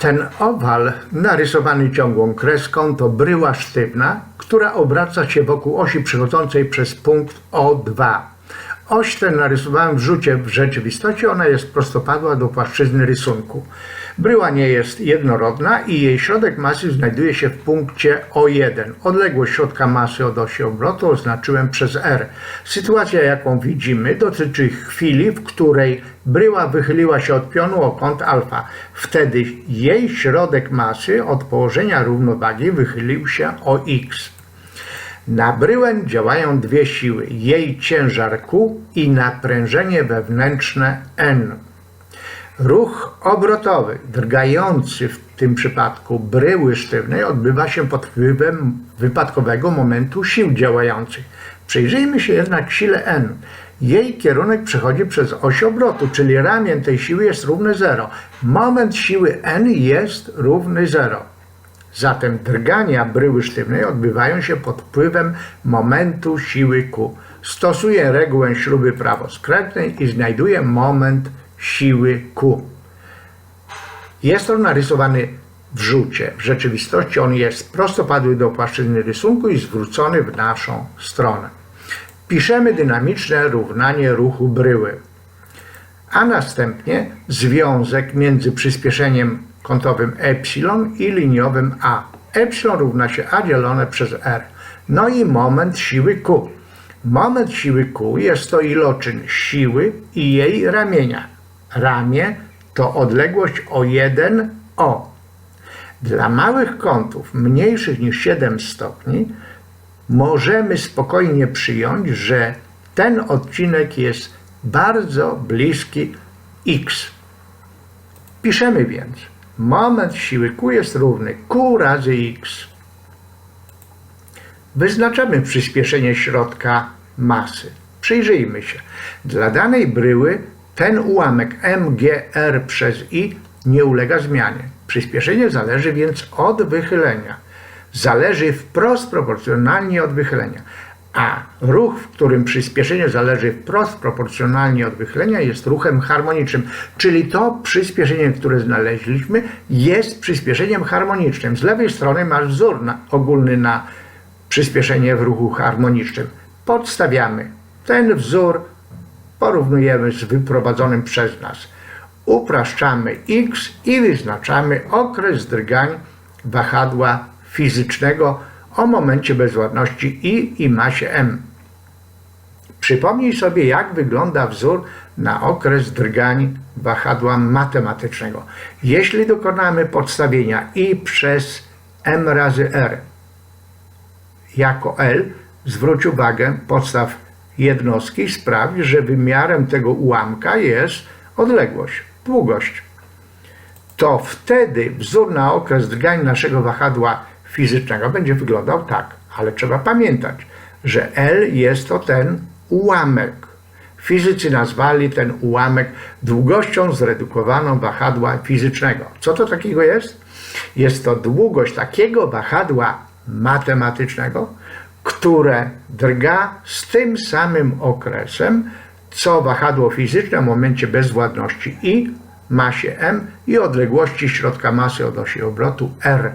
Ten owal narysowany ciągłą kreską to bryła sztywna, która obraca się wokół osi przechodzącej przez punkt O2. Oś tę narysowałem w rzucie w rzeczywistości, ona jest prostopadła do płaszczyzny rysunku. Bryła nie jest jednorodna i jej środek masy znajduje się w punkcie O1. Odległość środka masy od osi obrotu oznaczyłem przez R. Sytuacja, jaką widzimy, dotyczy chwili, w której bryła wychyliła się od pionu o kąt alfa. Wtedy jej środek masy od położenia równowagi wychylił się o x. Na bryłę działają dwie siły: jej ciężar Q i naprężenie wewnętrzne N. Ruch obrotowy, drgający w tym przypadku bryły sztywnej, odbywa się pod wpływem wypadkowego momentu sił działających. Przyjrzyjmy się jednak sile N. Jej kierunek przechodzi przez oś obrotu, czyli ramię tej siły jest równy 0. Moment siły N jest równy 0. Zatem drgania bryły sztywnej odbywają się pod wpływem momentu siły Q. Stosuję regułę śruby prawoskrętnej i znajduję moment siły Q. Jest on narysowany w rzucie. W rzeczywistości on jest prostopadły do płaszczyzny rysunku i zwrócony w naszą stronę. Piszemy dynamiczne równanie ruchu bryły, a następnie związek między przyspieszeniem kątowym epsilon i liniowym a. Epsilon równa się a dzielone przez r. No i moment siły Q. Moment siły Q jest to iloczyn siły i jej ramienia. Ramię to odległość o 1 o. Dla małych kątów mniejszych niż 7 stopni możemy spokojnie przyjąć, że ten odcinek jest bardzo bliski x. Piszemy więc, moment siły Q jest równy Q razy x. Wyznaczamy przyspieszenie środka masy. Przyjrzyjmy się. Dla danej bryły ten ułamek mgr przez i nie ulega zmianie. Przyspieszenie zależy więc od wychylenia. Zależy wprost proporcjonalnie od wychylenia. A ruch, w którym przyspieszenie zależy wprost proporcjonalnie od wychylenia, jest ruchem harmonicznym. Czyli to przyspieszenie, które znaleźliśmy, jest przyspieszeniem harmonicznym. Z lewej strony masz wzór na, ogólny na przyspieszenie w ruchu harmonicznym. Podstawiamy ten wzór, porównujemy z wyprowadzonym przez nas. Upraszczamy x i wyznaczamy okres drgań wahadła fizycznego o momencie bezładności i i masie m. Przypomnij sobie, jak wygląda wzór na okres drgań wahadła matematycznego. Jeśli dokonamy podstawienia i przez m razy r jako L, zwróć uwagę, podstaw jednostki sprawi, że wymiarem tego ułamka jest odległość, długość. To wtedy wzór na okres drgań naszego wahadła fizycznego będzie wyglądał tak, ale trzeba pamiętać, że L jest to ten ułamek. Fizycy nazwali ten ułamek długością zredukowaną wahadła fizycznego. Co to takiego jest? Jest to długość takiego wahadła matematycznego, które drga z tym samym okresem, co wahadło fizyczne w momencie bezwładności i masie m i odległości środka masy od osi obrotu r.